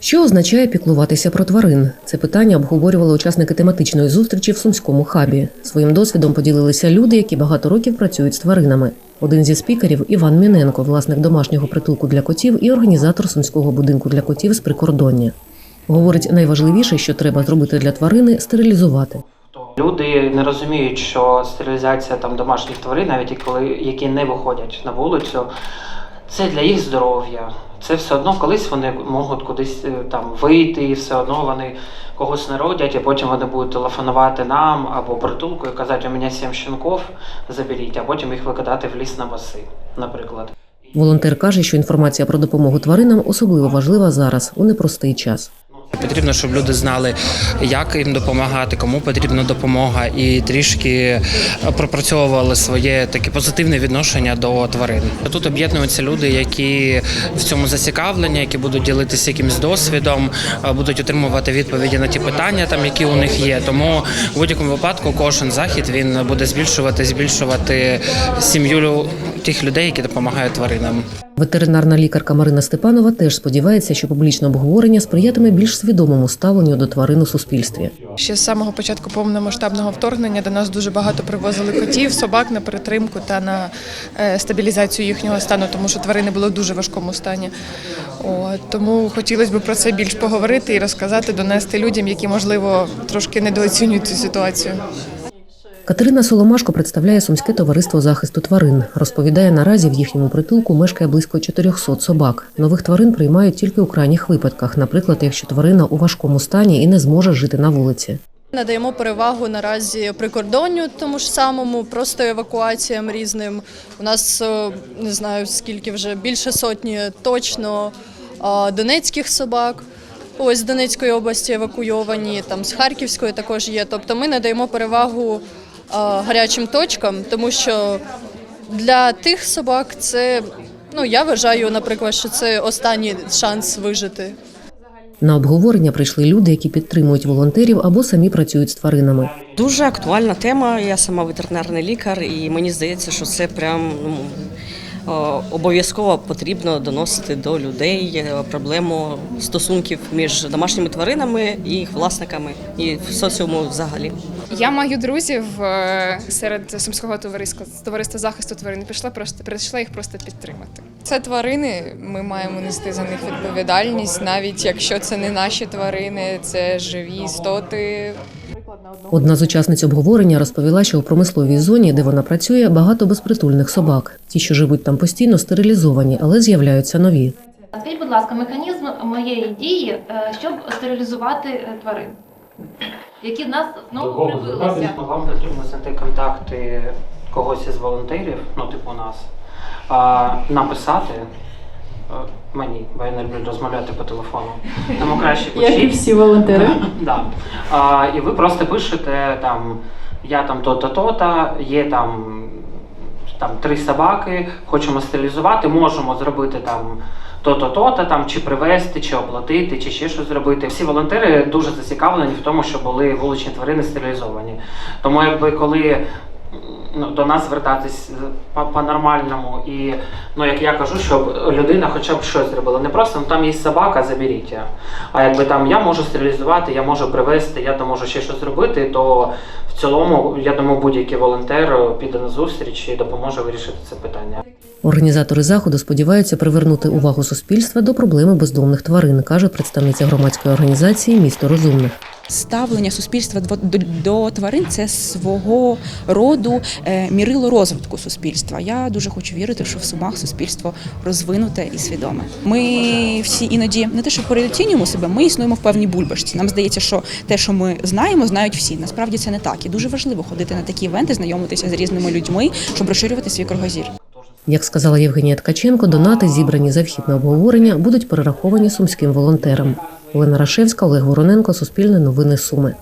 Що означає піклуватися про тварин? Це питання обговорювали учасники тематичної зустрічі в сумському хабі. Своїм досвідом поділилися люди, які багато років працюють з тваринами. Один зі спікерів Іван Міненко, власник домашнього притулку для котів і організатор сумського будинку для котів з прикордоння. Говорить, найважливіше, що треба зробити для тварини стерилізувати. Люди не розуміють, що стерилізація там домашніх тварин, навіть коли які не виходять на вулицю, це для їх здоров'я. Це все одно колись вони можуть кудись е, там вийти, і все одно вони когось народять, і потім вони будуть телефонувати нам або притулку і казати, у мене сім щенков заберіть, а потім їх викидати в ліс на баси, наприклад. Волонтер каже, що інформація про допомогу тваринам особливо важлива зараз у непростий час. Потрібно, щоб люди знали, як їм допомагати, кому потрібна допомога, і трішки пропрацьовували своє таке позитивне відношення до тварин. Тут об'єднуються люди, які в цьому зацікавлені, які будуть ділитися якимось досвідом, будуть отримувати відповіді на ті питання, там які у них є. Тому в будь-якому випадку кожен захід він буде збільшувати, збільшувати сім'ю тих людей, які допомагають тваринам. Ветеринарна лікарка Марина Степанова теж сподівається, що публічне обговорення сприятиме більш свідомому ставленню до тварин у суспільстві. Ще з самого початку повномасштабного вторгнення до нас дуже багато привозили котів, собак на перетримку та на е, стабілізацію їхнього стану, тому що тварини були в дуже важкому стані. От, тому хотілося б про це більш поговорити і розказати, донести людям, які можливо трошки недооцінюють цю ситуацію. Катерина Соломашко представляє сумське товариство захисту тварин. Розповідає, наразі в їхньому притулку мешкає близько 400 собак. Нових тварин приймають тільки у крайніх випадках, наприклад, якщо тварина у важкому стані і не зможе жити на вулиці. Надаємо перевагу наразі прикордонню тому ж самому, просто евакуаціям різним. У нас е, не знаю скільки вже більше сотні точно донецьких собак. Ось з Донецької області евакуйовані, там з Харківської також є. Тобто ми надаємо перевагу гарячим точкам, тому що для тих собак це ну я вважаю, наприклад, що це останній шанс вижити. На обговорення прийшли люди, які підтримують волонтерів або самі працюють з тваринами. Дуже актуальна тема. Я сама ветеринарний лікар, і мені здається, що це прям ну, е, обов'язково потрібно доносити до людей е, проблему стосунків між домашніми тваринами і їх власниками і в соціуму взагалі. Я маю друзів е, серед сумського товариства товариства захисту тварин. Пішла просто прийшла їх просто підтримати. Це тварини. Ми маємо нести за них відповідальність, навіть якщо це не наші тварини, це живі істоти. Одна з учасниць обговорення розповіла, що у промисловій зоні, де вона працює, багато безпритульних собак. Ті, що живуть там постійно, стерилізовані, але з'являються нові. Скажіть, будь ласка, механізм моєї дії, е, щоб стерилізувати е, тварин, які в нас знову привилися. Вам потрібно знайти контакти когось із волонтерів, ну типу нас, а, написати е, мені, бо я не люблю розмовляти по телефону. Тому краще пишіть. всі волонтери. Да. А, і ви просто пишете там, я там то-то, то-то, є там, там три собаки, хочемо стерилізувати, можемо зробити там то-то, то-то, там, чи привезти, чи оплатити, чи ще щось зробити. Всі волонтери дуже зацікавлені в тому, що були вуличні тварини стерилізовані. Тому якби коли ну, до нас звертатись по- по-нормальному і ну як я кажу, щоб людина хоча б щось зробила. Не просто ну, там є собака, заберіть. її. А якби там я можу стерилізувати, я можу привезти, я там можу ще щось зробити, то в цілому, я думаю, будь-який волонтер піде на зустріч і допоможе вирішити це питання. Організатори заходу сподіваються привернути увагу суспільства до проблеми бездомних тварин, каже представниця громадської організації Місто розумних. Ставлення суспільства до, тварин це свого роду е, мірило розвитку суспільства. Я дуже хочу вірити, що в сумах суспільство розвинуте і свідоме. Ми всі іноді не те, що переоцінюємо себе, ми існуємо в певній бульбашці. Нам здається, що те, що ми знаємо, знають всі. Насправді це не так. І дуже важливо ходити на такі івенти, знайомитися з різними людьми, щоб розширювати свій кругозір. Як сказала Євгенія Ткаченко, донати, зібрані за вхід на обговорення, будуть перераховані сумським волонтерам. Олена Рашевська, Олег Вороненко, Суспільне новини Суми.